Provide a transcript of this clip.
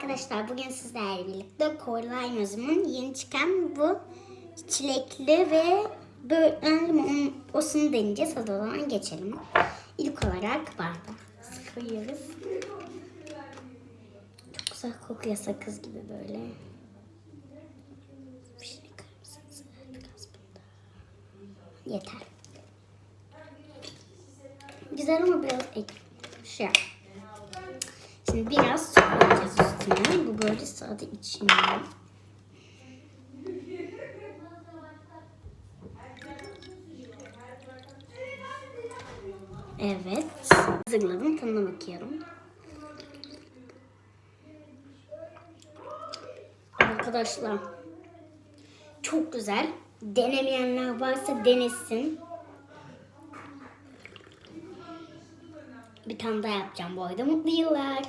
arkadaşlar bugün sizlerle birlikte Coraline Özüm'ün yeni çıkan bu çilekli ve böyle limon osunu deneyeceğiz. Hadi o zaman geçelim. İlk olarak bardağı sıkıyoruz. Çok güzel kokuyor sakız gibi böyle. Şey. Yeter. Güzel ama biraz ek şey. Şimdi biraz üstüne. Bu böyle sade içine. Evet. Hazırladım. Tadına bakıyorum. Arkadaşlar çok güzel. Denemeyenler varsa denesin. Bir tane daha yapacağım bu arada. Mutlu yıllar.